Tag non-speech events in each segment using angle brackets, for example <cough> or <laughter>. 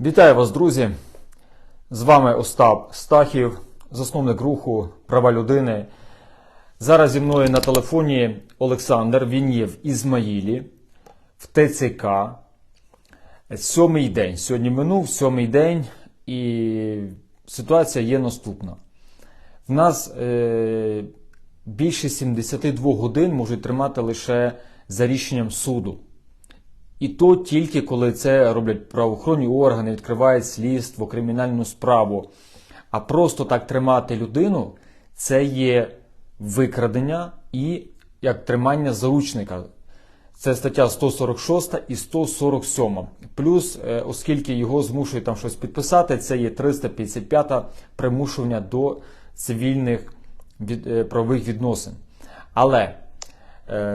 Вітаю вас, друзі! З вами Остап Стахів, засновник руху Права людини. Зараз зі мною на телефоні Олександр. Він є в Ізмаїлі, в ТЦК. Сьомий день. Сьогодні минув сьомий день, і ситуація є наступна. В нас е, більше 72 годин можуть тримати лише за рішенням суду. І то тільки коли це роблять правоохоронні органи, відкривають слідство, кримінальну справу. А просто так тримати людину це є викрадення і як тримання заручника. Це стаття 146 і 147. Плюс, е, оскільки його змушують там щось підписати, це є 355 примушування до цивільних е, правових відносин. Але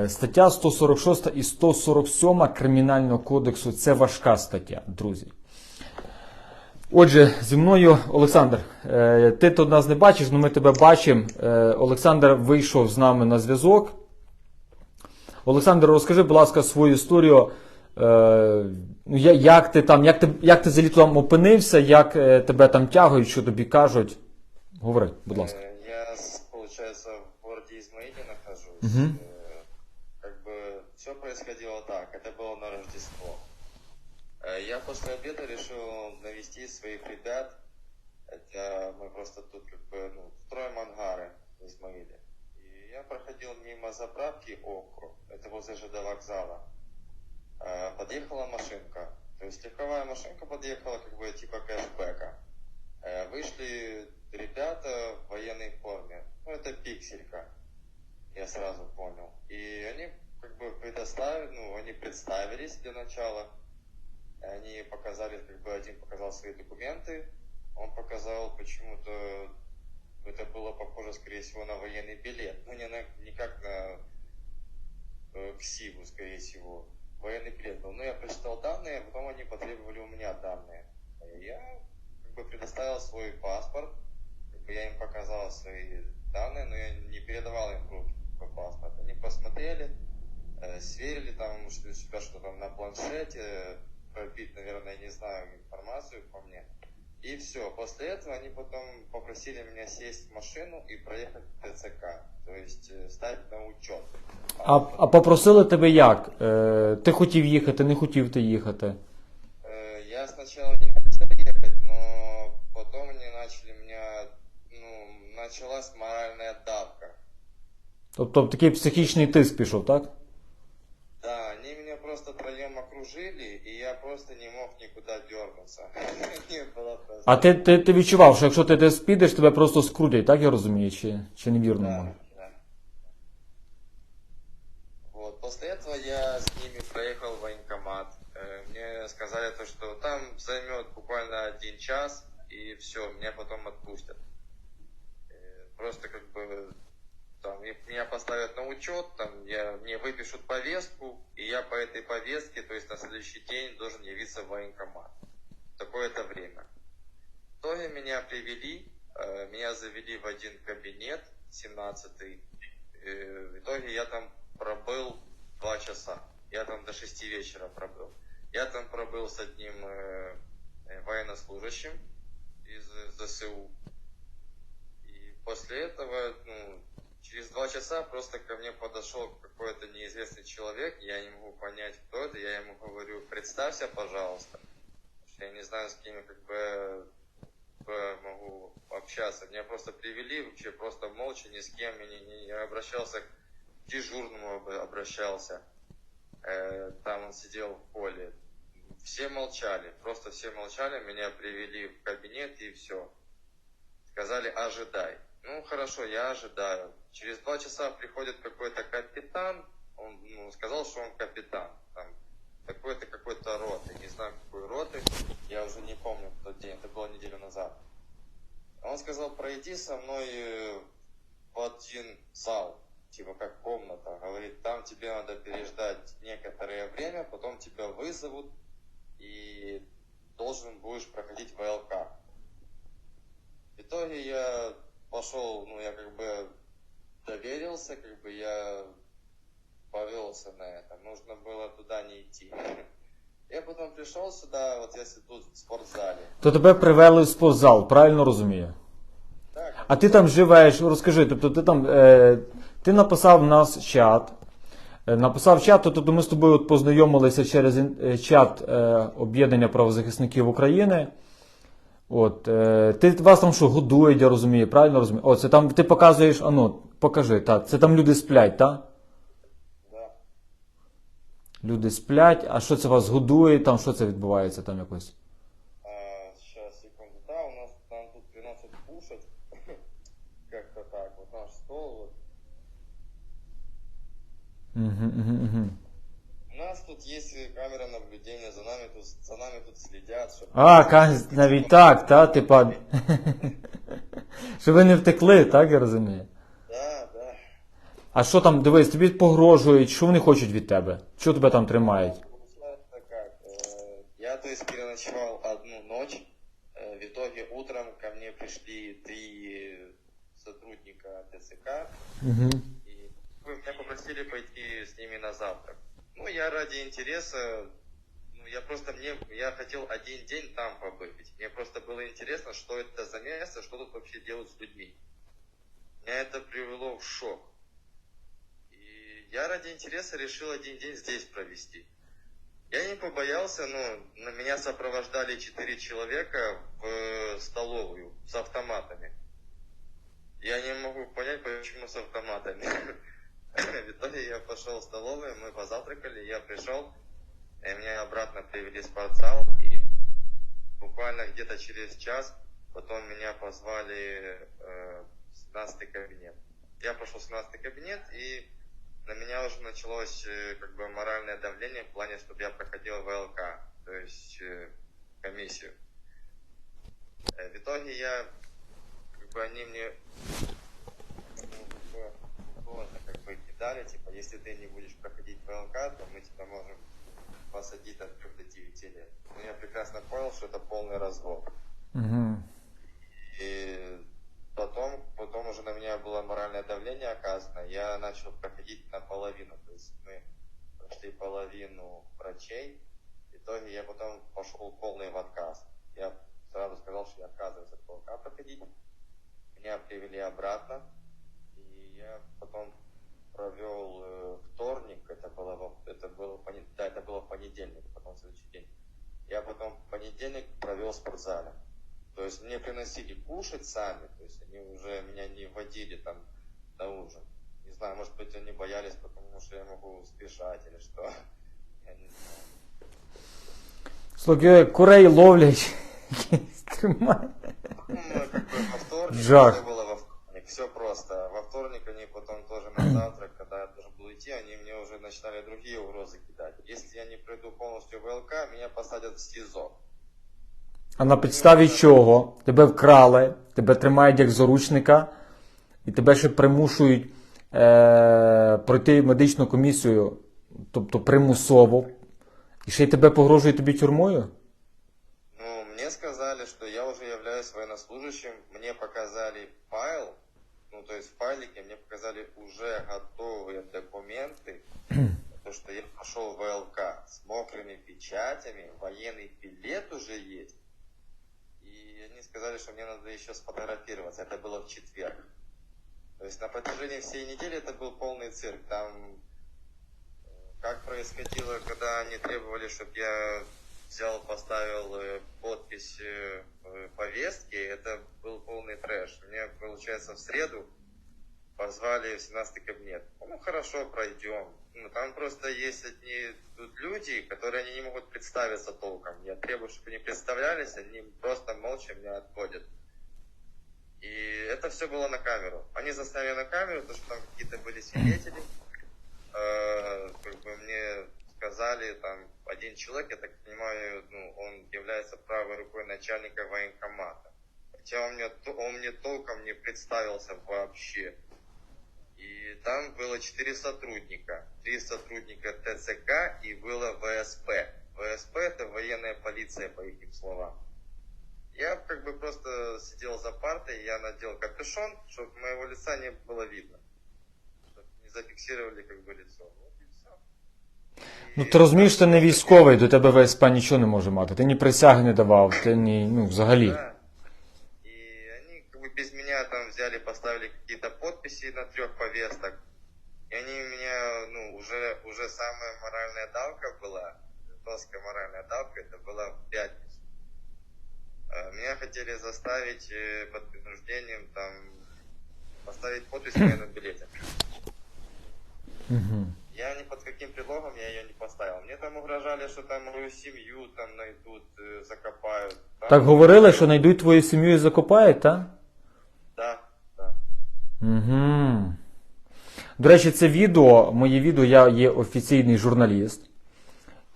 Стаття 146 і 147 Кримінального кодексу це важка стаття, друзі. Отже, зі мною Олександр, е, ти тут нас не бачиш, але ми тебе бачимо. Е, Олександр вийшов з нами на зв'язок. Олександр, розкажи, будь ласка, свою історію. Ну, Як ти там, як ти, як ти взагалі там опинився, як е, тебе там тягують, що тобі кажуть? Говори, будь ласка. Я, получается, в городе Измаиле нахожусь. Мгм. Все происходило так. Это было на Рождество. Э, Я после обеда решил навести своих ребят. Это мы просто тут как бы ну, строим ангары в Измаиле. И я проходил мимо заправки ОКРУ. Это возле ЖД вокзала. Э, Подъехала машинка. То есть легковая машинка подъехала как бы типа кэшбэка. Э, Вышли ребята в военной форме. Ну, это пикселька. Я сразу понял. И они как бы предоставили, ну, они представились для начала. Они показали, как бы один показал свои документы, он показал почему-то, это было похоже, скорее всего, на военный билет. Ну, не, на, не как на э, ксиву, скорее всего. Военный билет был. Но я прочитал данные, а потом они потребовали у меня данные. Я как бы предоставил свой паспорт, как бы я им показал свои данные, но я не передавал им в руки паспорт. Они посмотрели, сверили там что у себя что там на планшете, э, пробить, наверное, не знаю, информацию по мне. И все. После этого они потом попросили меня сесть в машину и проехать в ТЦК. То есть э, стать на учет. А, а попросили тебе як? Е, ти хотів їхати, не хотів ти їхати. Э, Я сначала не хотел ехать, но потом они начали меня, ну, началась моральная давка. Тобто такий психічний тиск пішов, так? Да, они меня просто троем окружили, и я просто не мог никуда дернуться. Не было просто... А <laughs> ти, ти, ти відчував, що якщо ти десь підеш, тебе просто скрутять, так я розумію, чи, чи невірно? Да, може? да. Вот, после этого я с ними проехал в военкомат. Э, Мне сказали то, что там займет буквально один час, и все, меня потом отпустят. Э, Просто как бы там меня поставят на учет, там я, мне выпишут повестку, и я по этой повестке, то есть на следующий день должен явиться в военкомат. Такое-то время. В итоге меня привели, э, меня завели в один кабинет, 17-й. Э, В итоге я там пробыл два часа. Я там до 6 вечера пробыл. Я там пробыл с одним э, э, военнослужащим из э, ЗСУ. И после этого, ну, через два часа просто ко мне подошел какой-то неизвестный человек, я не могу понять, кто это, я ему говорю, представься, пожалуйста. Я не знаю, с кем я как бы э, могу общаться. Меня просто привели, вообще просто молча, ни с кем, я, не, не- я обращался к дежурному, об- обращался. Э, Там он сидел в поле. Все молчали, просто все молчали, меня привели в кабинет и все. Сказали, ожидай. Ну, хорошо, я ожидаю. Через два часа приходит какой-то капитан, он ну, сказал, что он капитан. Там, какой-то какой-то роты, не знаю какой роты, я уже не помню в тот день, это было неделю назад. Он сказал, пройди со мной э, в один зал, типа как комната. Говорит, там тебе надо переждать некоторое время, потом тебя вызовут и должен будешь проходить ВЛК. В итоге я пошел, ну я как бы доверился, как бы я повелся на это. Нужно было туда не идти. Я потом пришел сюда, вот если тут в спортзале. То тебе привели в спортзал, правильно розумію? Так, А ти там живеш, розкажи, тобто ти там е, ти написав в нас чат. Е, Написав чат, то тобто ми з тобою от познайомилися через ін- е, чат е, об'єднання правозахисників України. От, е, ти вас там що годують, я розумію, правильно розумію? О, це там ти показуєш, а ну, покажи, так. Це там люди сплять, так? да. Люди сплять, а що це вас годує, там що це відбувається там якось? Сейчас, секунду. Да, у нас там тут приносят кушать. <coughs> Как-то так. Вот наш стол. Вот. Угу, угу, угу У нас тут есть э, камера наблюдения, за нами тут, за нами тут следят. Чтоб... А, каз- навіть так, та, типа. <laughs> Щоб ви не втекли, так я розумію. Да, да. А що там, дивись, тобі погрожують, що вони хочуть від тебе? Що тебе там тримають? Получается как? э, Я, то есть, переночевал одну ночь. Э, В итоге утром ко мне пришли три сотрудника ТЦК. Угу. И вы меня попросили пойти с ними на завтрак. Ну, я ради интереса, ну, я просто мне, я хотел один день там побыть. Мне просто было интересно, что это за место, что тут вообще делают с людьми. Меня это привело в шок. И я ради интереса решил один день здесь провести. Я не побоялся, но на меня сопровождали четыре человека в э, столовую с автоматами. Я не могу понять, почему с автоматами. <laughs> В итоге я пошел в столовую, мы позавтракали, я пришел, и меня обратно привели в спортзал, и буквально где-то через час потом меня позвали э, в 17 кабинет. Я пошел в 17 кабинет, и на меня уже началось э, как бы моральное давление в плане, чтобы я проходил ВЛК, то есть э, комиссию. Э, В итоге я, как бы они мне ну, как бы, бы кидали, типа, если ты не будешь проходить ВЛК, то мы тебя можем посадить от 3 до 9 лет. Но я прекрасно понял, что это полный развод. Угу. И потом, потом уже на меня было моральное давление оказано, я начал проходить наполовину. То есть мы прошли половину врачей, в итоге я потом пошел полный в отказ. Я сразу сказал, что я отказываюсь от ВЛК проходить. Меня привели обратно, и я потом провел э, вторник, это было, это было, да, это было понедельник, потом следующий день. Я потом понедельник провел в спортзале. То есть мне приносили кушать сами, то есть они уже меня не водили там на ужин. Не знаю, может быть они боялись, потому что я могу сбежать или что. <laughs> Я не знаю. Слухай, курей ловлять. <laughs> якісь тримають. Ну, как бы во вторник, Жах. все было во вторник, все просто. Вторник они потом тоже на <clears throat> завтрак, когда я должен был идти, они мне уже начинали другие угрозы кидать. Если я не пройду полностью в ВЛК, меня посадят в СИЗО. А на підставі чого? Тебе вкрали, тебе тримають як заручника, і тебе ще примушують е, пройти медичну комісію, тобто примусово. І ще й тебе погрожує тобі тюрмою? Ну, мне сказали, что я уже являюсь военнослужащим, мне показали файл, ну, то есть в файлике мне показали уже готовые документы, <clears throat> то, что я пошел в ВЛК с мокрыми печатями, военный билет уже есть, и они сказали, что мне надо еще сфотографироваться, это было в четверг. То есть на протяжении всей недели это был полный цирк, там как происходило, когда они требовали, чтобы я взял, поставил э, подпись э, повестки, это был полный трэш. Мне, получается, в среду позвали в 17 кабинет. Ну, хорошо, пройдем. Ну, там просто есть одни тут люди, которые они не могут представиться толком. Я требую, чтобы они представлялись, они просто молча меня отводят. И это все было на камеру. Они заставили на камеру, то что там какие-то были свидетели. Э, как бы мне сказали, там, один человек, я так понимаю, ну, он является правой рукой начальника военкомата. Хотя он мне, он мне толком не представился вообще. И там было четыре сотрудника. Три сотрудника ТЦК и было ВСП. ВСП это военная полиция, по их словам. Я как бы просто сидел за партой, я надел капюшон, чтобы моего лица не было видно. Чтобы не зафиксировали как бы лицо. Вот и все. Ну ти розумієш, ти не військовий, до тебе ВСП нічого не може мати. Ти ні присяги не давав, ти ні, ну взагалі. Да. И они как бы без меня там взяли, поставили какие-то подписи на трех повесток. И они меня, ну, уже, уже самая моральная давка была, жесткая моральная давка, это была в пятницу. Э, Меня хотели заставить э, под принуждением там поставить подпись мне на билете. Угу. Я ни под каким предлогом я ее не поставил. Мне там угрожали, что там мою семью там найдут, э, закопают. Там- Так говорили, що знайдуть твою сім'ю і закопають, так? Да, да. Угу. До речі, це відео, моє відео, я є офіційний журналіст.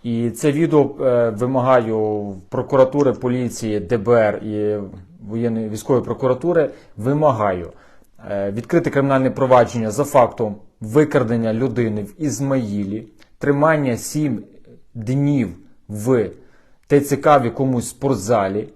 І це відео е, вимагаю прокуратури, поліції, ДБР і воєнної військової прокуратури. Вимагаю е, відкрити кримінальне провадження за фактом викрадення людини в Ізмаїлі, тримання 7 днів в ТЦК в якомусь спортзалі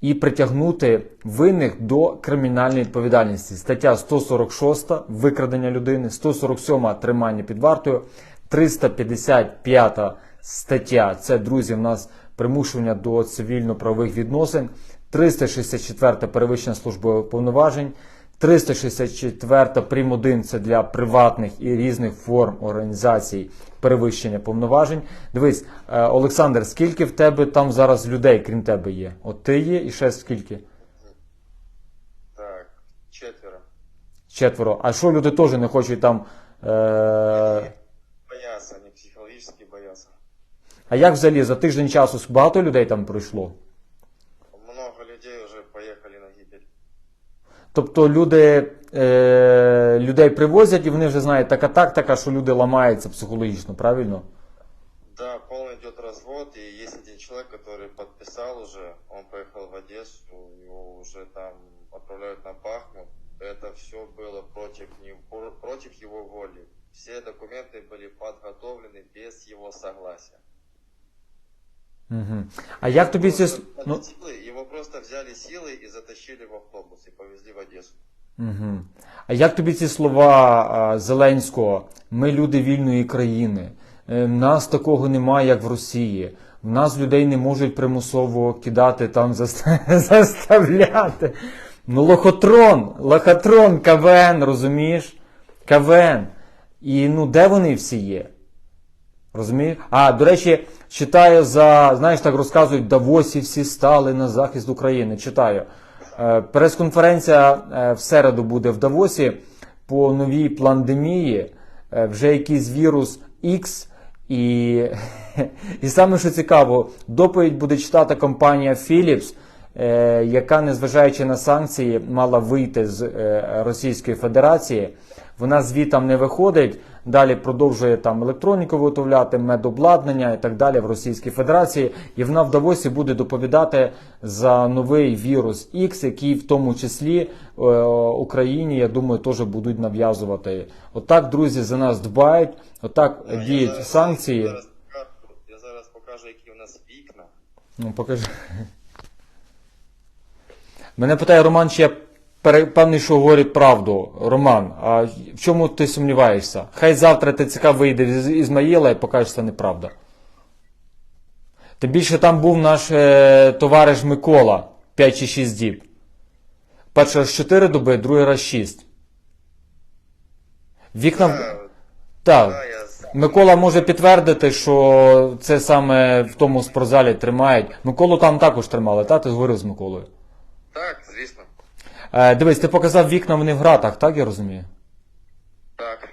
і притягнути винних до кримінальної відповідальності. Стаття 146 викрадення людини, 147 тримання під вартою, 355 стаття це друзі. В нас примушування до цивільно-правових відносин, 364 перевищення службових повноважень. 364 прим. 1 це для приватних і різних форм організацій перевищення повноважень. Дивись, е, Олександр, скільки в тебе там зараз людей, крім тебе є? От ти є і ще скільки? Так, четверо. Четверо. А що люди теж не хочуть там. Е... Боятся, они психологически боятся. А як взагалі за тиждень часу багато людей там пройшло? Много людей уже поехали на гибель. Тобто люди, е... людей привозять і вони вже знають така тактика, що люди ламаються психологічно, правильно? Да, полный идет развод, и есть один человек, который подписал уже, он поехал в Одессу, его уже там отправляют на Бахмут. Это все было против него, против его воли. Все документы были подготовлены без его согласия. Угу. А як тобі Просто Ну, его просто взяли силой и затащили в автобус и повезли в Одессу. Угу. А як тобі ці слова Зеленського? Ми люди вільної країни. Е, Нас такого немає, як в Росії. В нас людей не можуть примусово кидати там <laughs> заставляти. Ну, лохотрон, лохотрон, КВН, розумієш? КВН. І ну де вони всі є? Розумієш? А, до речі, читаю за, знаєш, так розказують, Давосі всі стали на захист України. Читаю. Е, Прес-конференція е, в середу буде в Давосі по новій пандемії. Е, Вже якийсь вірус X. І, <laughs> і саме що цікаво, доповідь буде читати компанія Philips, е, яка, незважаючи на санкції, мала вийти з е, Російської Федерації. Вона звітам не виходить, далі продовжує там електроніку виготовляти, медобладнання і так далі в Російській Федерації. І вона в Давосі буде доповідати за новий вірус X, який в тому числі е, Україні, я думаю, теж будуть нав'язувати. Отак, друзі, за нас дбають, отак Ну, я діють зараз- санкції. Я зараз, покажу, я зараз покажу, які у нас вікна. Ну, покажи. Мене питає Роман, чи я певний, що говорить правду. Роман, а в чому ти сумніваєшся? Хай завтра ТЦК вийде з Ізмаїла і покаже, що це неправда. Тим більше там був наш е, товариш Микола 5 чи 6 діб. Перший раз 4 доби, другий раз 6. Вікна. в- Так. Микола може підтвердити, що це саме в тому спортзалі тримають. Миколу там також тримали, та? Ти говорив з Миколою. Так, звісно. Е, дивись, ти показав вікна, вони в гратах, так я розумію? Так.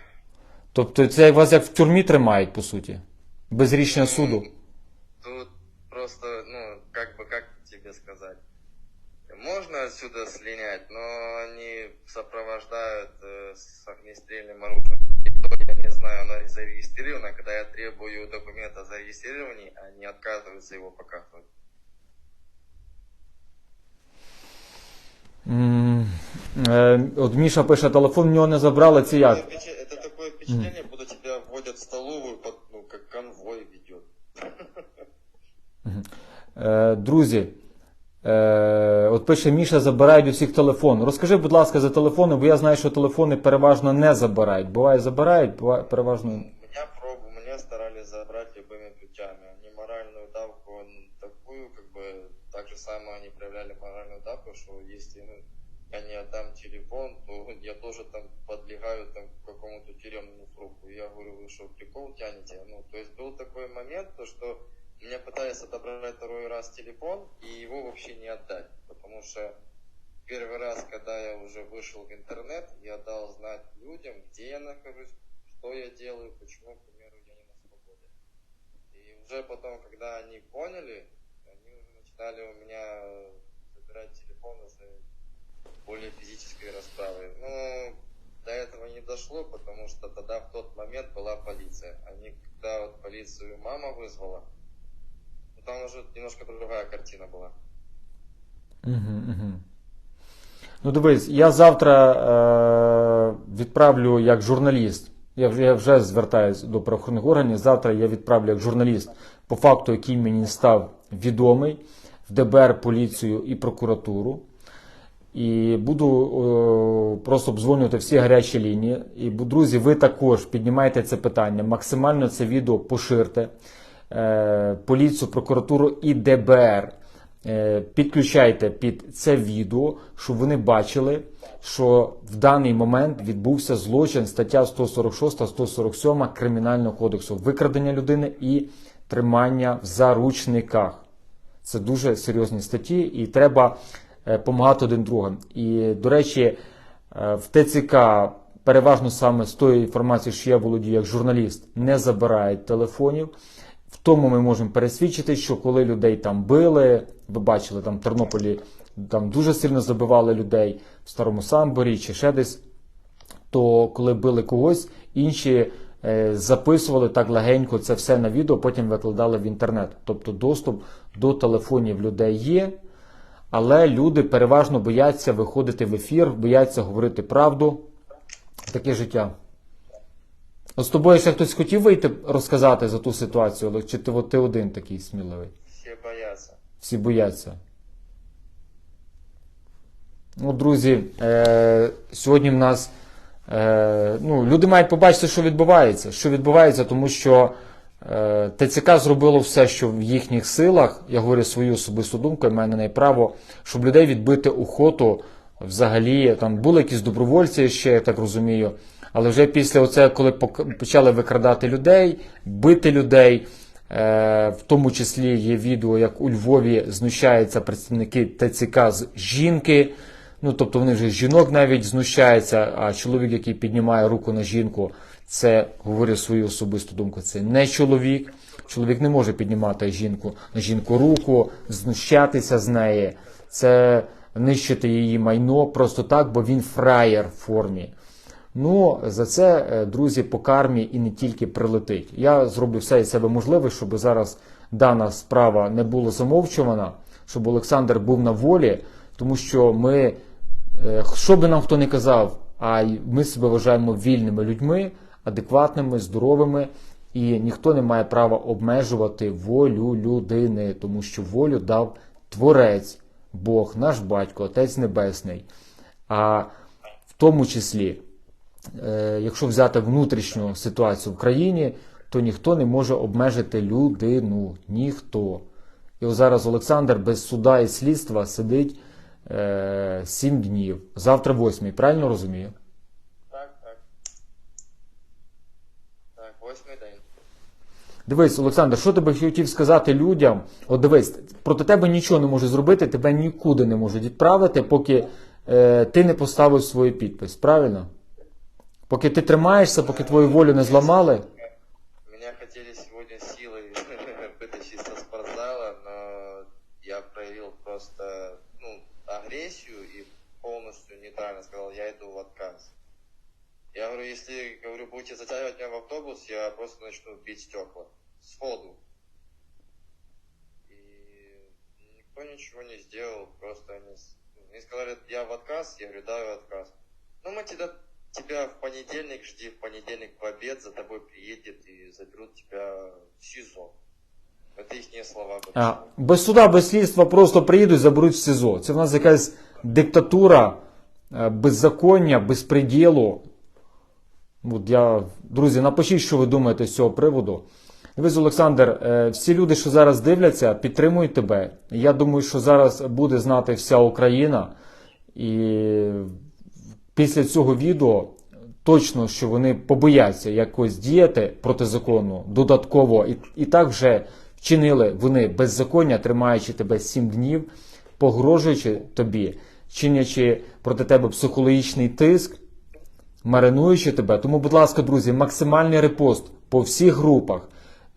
Тобто це вас як в тюрмі тримають, по суті. Без рішення суду. Тут просто, ну, как бы, как тебе сказать. Можно отсюда слинять, но они сопровождают э, с огнестрельным оружием. И то, я не знаю, оно зарегистрировано. Когда я требую документа о зарегистрировании, они отказываются его показывать. Е, От Міша пише, телефон в нього не забрали, це як? Это впечат- Это такое впечатление, будто тебя вводят в столовую, под, ну, как конвой ведет. Е, друзі, е, от пише Міша, забирають у всіх телефон. Розкажи, будь ласка, за телефони, бо я знаю, що телефони переважно не забирають. Буває забирають, буває переважно. Я не отдам телефон, то я тоже там подлегаю там какому-то тюремному сроку. Я говорю, вы что, прикол тянете? Ну, то есть был такой момент, то, что меня пытались отобрать второй раз телефон и его вообще не отдать, потому что первый раз, когда я уже вышел в интернет, я дал знать людям, где я нахожусь, что я делаю, почему, к примеру, я не на свободе. И уже потом, когда они поняли, они уже начинали у меня забирать телефоны за более физической расправы. Но до этого не дошло, потому что тогда в тот момент была полиция. Они, когда вот полицию мама вызвала, ну, там уже немножко другая картина была. Угу, угу. Ну дивись, я завтра е, відправлю як журналіст. Я вже, я вже звертаюся до правоохоронних органів. Завтра я відправлю як журналіст по факту, який мені став відомий в ДБР, поліцію і прокуратуру. І буду е, просто обдзвонювати всі гарячі лінії. І, друзі, ви також піднімайте це питання. Максимально це відео поширте. Е, поліцію, прокуратуру і ДБР. Е, підключайте під це відео, щоб вони бачили, що в даний момент відбувся злочин стаття 146 147 Кримінального кодексу викрадення людини і тримання в заручниках. Це дуже серйозні статті, і треба допомагати один другим. І, до речі, е, в ТЦК переважно саме з тої інформації, що я володію як журналіст, не забирають телефонів. В тому ми можемо пересвідчити, що коли людей там били, ви бачили, там в Тернополі там дуже сильно забивали людей в Старому Самборі чи ще десь то коли били когось, інші е, записували так легенько це все на відео, потім викладали в інтернет. Тобто доступ до телефонів людей є, але люди переважно бояться виходити в ефір, бояться говорити правду. Таке життя. От з тобою ще хтось хотів вийти розказати за ту ситуацію, Олег, чи ти, от ти один такий сміливий? Все боятся. Всі бояться. Ну, друзі, е, сьогодні в нас е, ну, люди мають побачити, що відбувається. Що відбувається, тому що ТЦК зробило все, що в їхніх силах. Я говорю свою особисту думку, я маю на право, щоб людей відбити охоту. Взагалі, там були якісь добровольці ще, я так розумію. Але вже після оце, коли почали викрадати людей, бити людей, Е, в тому числі є відео, як у Львові знущаються представники ТЦК з жінки. Ну, тобто вони вже жінок навіть знущаються, а чоловік, який піднімає руку на жінку, це говорю свою особисту думку. Це не чоловік. Чоловік не може піднімати жінку на жінку руку, знущатися з неї. Це нищити її майно просто так, бо він фраєр в формі. Ну, за це, е, друзі, по кармі і не тільки прилетить. Я зроблю все із себе можливе, щоб зараз дана справа не була замовчувана, щоб Олександр був на волі, тому що ми, е, що би нам хто не казав, а ми себе вважаємо вільними людьми, адекватними, здоровими, і ніхто не має права обмежувати волю людини, тому що волю дав Творець, Бог, наш батько, Отець Небесний. А в тому числі е, якщо взяти внутрішню ситуацію в країні, то ніхто не може обмежити людину. Ніхто. І зараз Олександр без суда і слідства сидить е, 7 днів. Завтра 8, правильно розумію? Так, так. Так, восьмий день. Дивись, Олександр, що ти би хотів сказати людям? От дивись, проти тебе нічого не може зробити, тебе нікуди не можуть відправити, поки е, ти не поставив свій підпис. Правильно? Поки ти тримаєшся, поки твою волю не зламали. Меня хотели сегодня силой <laughs> вытащить со спортзала, но я проявил просто ну, агрессию и полностью нейтрально сказал, я иду в отказ. Я говорю, если говорю, будете затягивать меня в автобус, я просто начну бить стекла Сходу. И никто ничего не сделал, просто они, с- они сказали, я в отказ, я говорю, да, я в отказ. Ну, мы тебя, тебя в понедельник жди, в понедельник в обед за тобой приедет и заберут тебя в СИЗО. Это их слова. были. А, без суда, без слідства просто приїдуть, заберуть в СІЗО. Це в нас якась диктатура, е, беззаконня, безпреділу. От я, друзі, напишіть, що ви думаєте з цього приводу. Дивись, Олександр, е, всі люди, що зараз дивляться, підтримують тебе. Я думаю, що зараз буде знати вся Україна. І після цього відео точно, що вони побояться якось діяти протизаконно, додатково, і, і так вже вчинили вони беззаконня, тримаючи тебе сім днів, погрожуючи тобі, чинячи проти тебе психологічний тиск, маринуючи тебе. Тому, будь ласка, друзі, максимальний репост по всіх групах,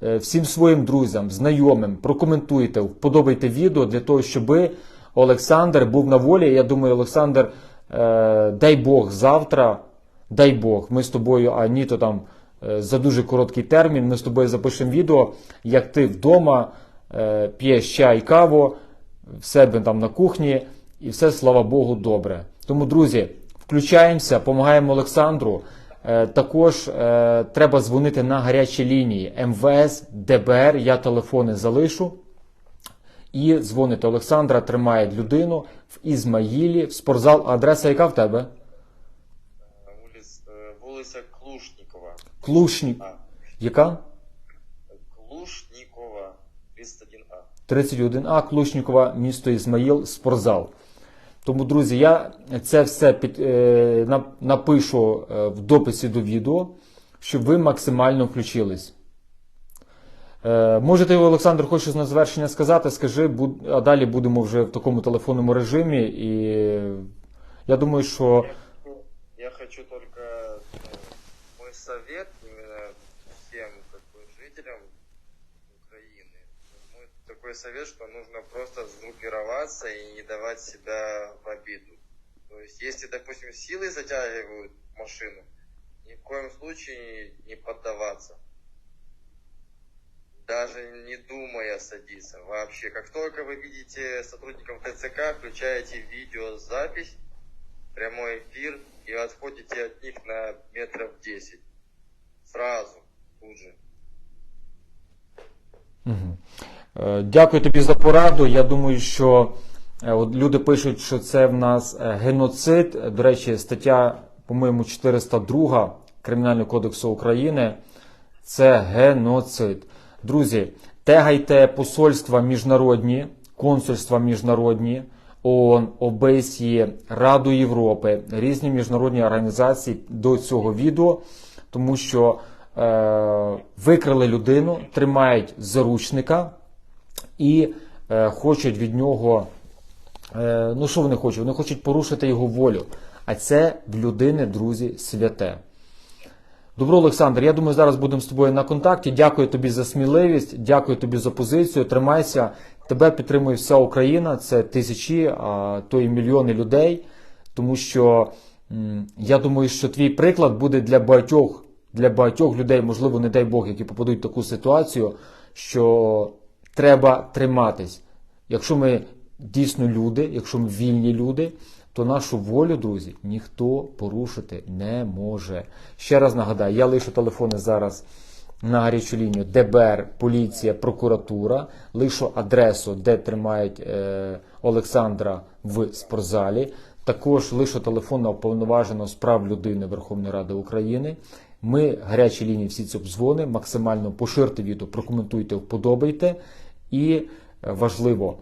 всім своїм друзям, знайомим, прокоментуйте, вподобайте відео для того, щоб Олександр був на волі. Я думаю, Олександр, е, дай Бог, завтра, дай Бог, ми з тобою, а ні, то там е, за дуже короткий термін, ми з тобою запишемо відео, як ти вдома е, п'єш чай, каву, в себе там на кухні, і все, слава Богу, добре. Тому, друзі, включаємося, допомагаємо Олександру. Е, Також е, треба дзвонити на гарячі лінії МВС, ДБР. Я телефони залишу. І дзвонити Олександра, тримає людину в Ізмаїлі, в спортзал. Адреса яка в тебе? Э, вулиця Клушникова. Клушні. А, Яка? Клушникова, 31А. 31А, Клушнікова, місто Ізмаїл, спортзал. Тому, друзі, я це все під, е, напишу е, в дописі до відео, щоб ви максимально включились. Е, може, ти, Олександр, хочеш на завершення сказати, скажи, буд- а далі будемо вже в такому телефонному режимі. І я думаю, що Я хочу только ну, мой совет Такой совет, что нужно просто сгруппироваться и не давать себя в обиду. То есть, если, допустим, силы затягивают машину, ни в коем случае не поддаваться. Даже не думая садиться вообще. Как только вы видите сотрудников ТЦК, включаете видеозапись, прямой эфир и отходите от них на метров 10. Сразу, тут же. Дякую тобі за пораду. Я думаю, що е, от люди пишуть, що це в нас е, геноцид. Е, До речі, стаття, по-моєму, 402 Кримінального кодексу України. Це геноцид. Друзі, тегайте посольства міжнародні, консульства міжнародні, ООН, ОБСЄ, Раду Європи, різні міжнародні організації до цього відео, тому що е, викрили людину, тримають заручника і е, хочуть від нього. Е, ну що вони хочуть? Вони хочуть порушити його волю. А це в людини, друзі, святе. Добро, Олександр, я думаю, зараз будемо з тобою на контакті. Дякую тобі за сміливість, дякую тобі за позицію. Тримайся. Тебе підтримує вся Україна. Це тисячі, а то і мільйони людей. Тому що я думаю, що твій приклад буде для багатьох, для багатьох людей, можливо, не дай Бог, які попадуть в таку ситуацію, що треба триматись. Якщо ми дійсно люди, якщо ми вільні люди, то нашу волю, друзі, ніхто порушити не може. Ще раз нагадаю, я лишу телефони зараз на гарячу лінію ДБР, поліція, прокуратура, лишу адресу, де тримають е, Олександра в спортзалі. Також лишу телефон уповноваженого з прав людини Верховної Ради України. Ми гарячі лінії всі ці обдзвони, максимально поширте відео, прокоментуйте, вподобайте. І е, важливо,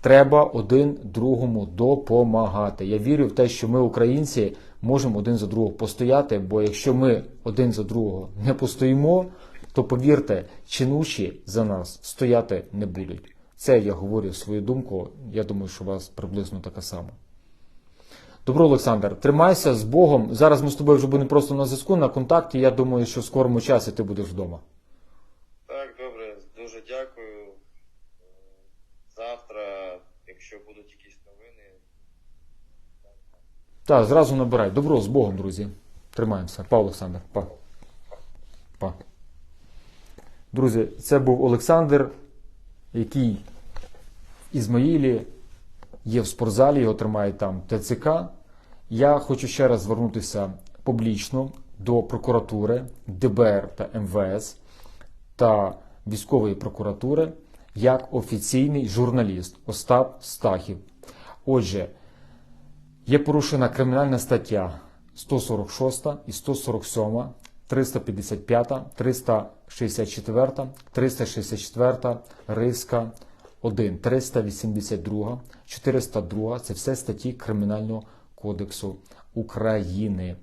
треба один другому допомагати. Я вірю в те, що ми, українці, можемо один за другого постояти, бо якщо ми один за другого не постоїмо, то повірте, чинуші за нас стояти не будуть. Це я говорю свою думку. Я думаю, що у вас приблизно така сама. Добро, Олександр, тримайся з Богом. Зараз ми з тобою вже будемо просто на зв'язку, на контакті. Я думаю, що в скорому часі ти будеш вдома. Так, добре, дуже дякую. Завтра, якщо будуть якісь новини, Так, зразу набирай. Добро, з Богом, друзі. Тримаємося. Па, Олександр. Па. Па. Друзі, це був Олександр, який в Ізмаїлі є в спортзалі, його тримають там ТЦК. Я хочу ще раз звернутися публічно до прокуратури, ДБР та МВС та військової прокуратури як офіційний журналіст Остап Стахів. Отже, Є порушена кримінальна стаття 146 і 147, 355, 364, 364, Риска 1, 382, 402 це все статті Кримінального кодексу України.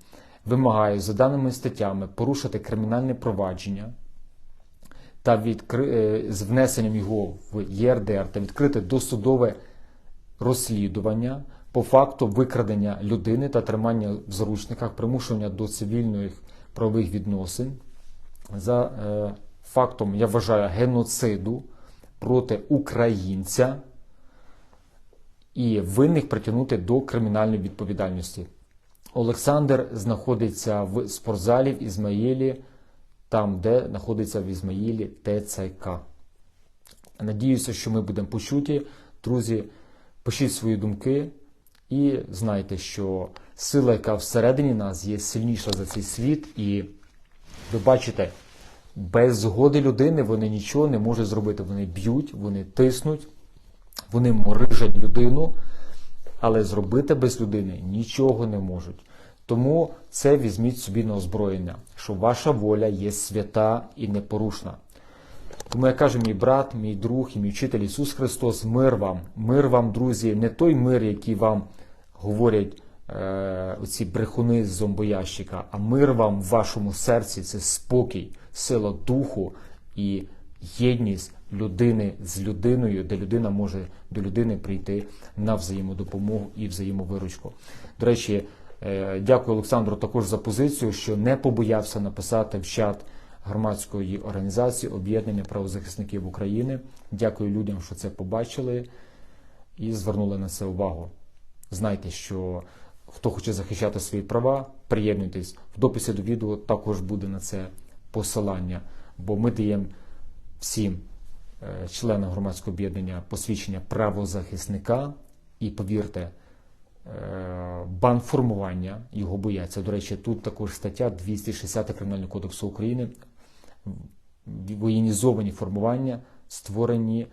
Вимагаю за даними статтями порушити кримінальне провадження та відкри... е, з внесенням його в ЄРДР та відкрити досудове розслідування по факту викрадення людини та тримання в заручниках, примушення до цивільних правових відносин за е, фактом, я вважаю, геноциду проти українця і винних притягнути до кримінальної відповідальності. Олександр знаходиться в спортзалі в Ізмаїлі, там, де знаходиться в Ізмаїлі ТЦК. Надіюся, що ми будемо почуті. Друзі, пишіть свої думки і знайте, що сила, яка всередині нас є сильніша за цей світ, і ви бачите, без згоди людини вони нічого не можуть зробити. Вони б'ють, вони тиснуть, вони морижать людину, але зробити без людини нічого не можуть. Тому це візьміть собі на озброєння, що ваша воля є свята і непорушна. Тому я кажу, мій брат, мій друг і мій вчитель Ісус Христос, мир вам, мир вам, друзі, не той мир, який вам говорять е, оці брехуни з зомбоящика, а мир вам в вашому серці це спокій, сила духу і єдність людини з людиною, де людина може до людини прийти на взаємодопомогу і взаємовиручку. До речі, е, дякую Олександру також за позицію, що не побоявся написати в чат громадської організації Об'єднання правозахисників України. Дякую людям, що це побачили і звернули на це увагу. Знайте, що хто хоче захищати свої права, приєднуйтесь. В дописі до відео також буде на це посилання, бо ми даємо всім е, членам громадського об'єднання посвідчення правозахисника і повірте, е, банформування його бояться. До речі, тут також стаття 260 Кримінального кодексу України. Воєнізовані формування створені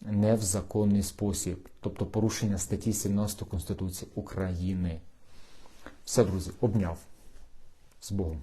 не в законний спосіб, тобто порушення статті 17 Конституції України. Все, друзі, обняв з Богом.